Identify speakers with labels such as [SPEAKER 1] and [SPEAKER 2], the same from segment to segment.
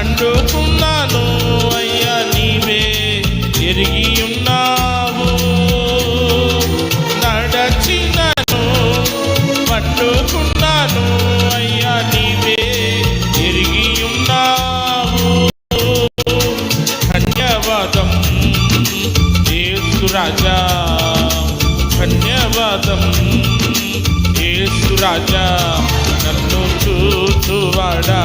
[SPEAKER 1] అండుకున్నాను అయ్యా నీవే ఎరిగి ఉన్నావు నడచినను పట్టుకున్నాను అయ్యా నీవే ఎరిగి ఉన్నావు ధన్యవాదం ఏసు రాజా. ధన్యవాదం ఏసు రాజా. నన్ను చూచువాడా.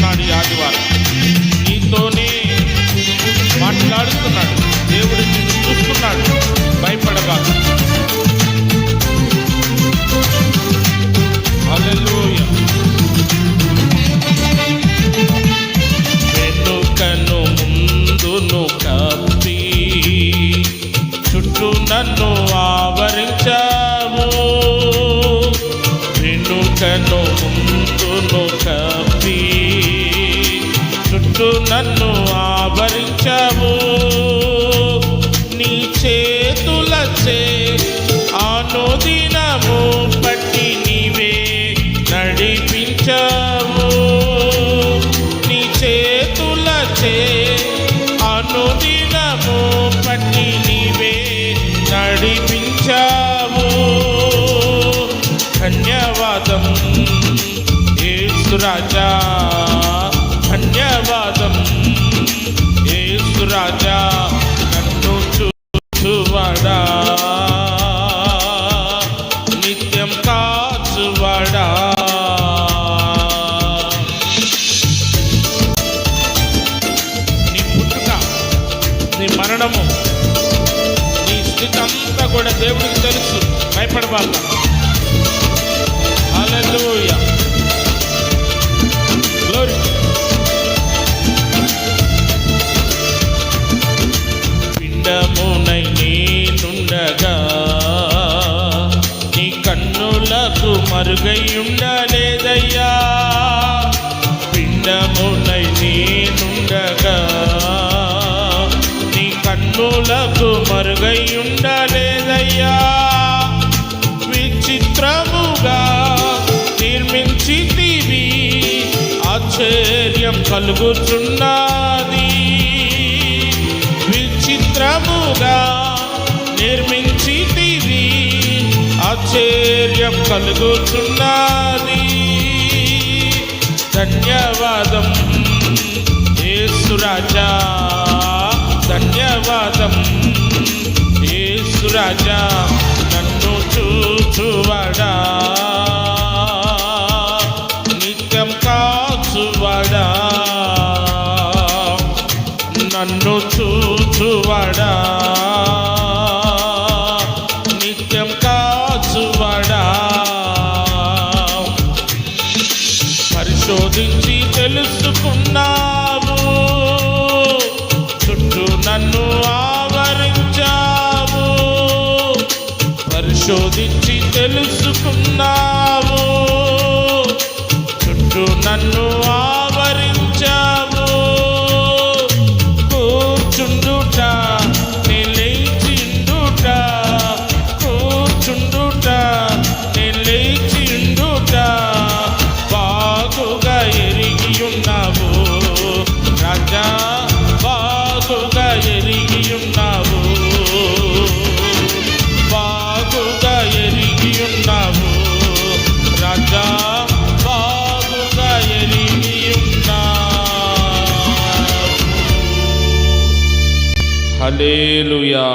[SPEAKER 1] మాట్లాడుతున్నాడు ఈ ఆదివారం. నీతోనే మాట్లాడుతున్నాడు. దేవుడు నిన్ను చూస్తున్నాడు. భయపడగా హల్లెలూయా. వెనుకను ముందును కప్పి చుట్టూ నన్ను ఆవరించావు. వెనుకను ముందును కప్పి. చుట్టూ నన్ను ఆవరించావు. నీ చేతులచే ఆనోదినము పట్టి నీవే నడిపించావు. నీ చేతులచే అనుదినము పట్టి నీవే నడిపించావు. ధన్యవాదం యేసురాజా. ధన్యవాదం యేసురాజా నన్ను చూచువాడా? నిత్యం కాచువాడా? నీ పుట్టుక నీ మరణము నీ స్థితి అంతా కూడా దేవుడికి తెలుసు. భయపడవాళ్ళ కన్నులకు మరుగై ఉండలేదయ్యా పిండమునై నేనుండగా నీ కన్నులకు మరుగై ఉండలేదయ్యా విచిత్రముగా నిర్మించితివి ఆశ్చర్యం కలుగుచున్నది. విచిత్రముగా నిర్మి ఆశ్చర్యం కలుగుచున్నది ధన్యవాదం ఏసురాజా ధన్యవాదం ఏసురాజా నన్ను చూచువాడా. నిత్యం కాచువాడా. నన్ను చూచువాడా. పరిశోధించి తెలుసుకున్నావు. చుట్టూ నన్ను బాగుగా ఎరిగి ఉన్నావు రాజా బాగుగా ఎరిగి ఉన్నావు బాగుగా ఎరిగి ఉన్నావు రాజా బాగుగా ఎరిగి ఉన్నావు హల్లెలూయా.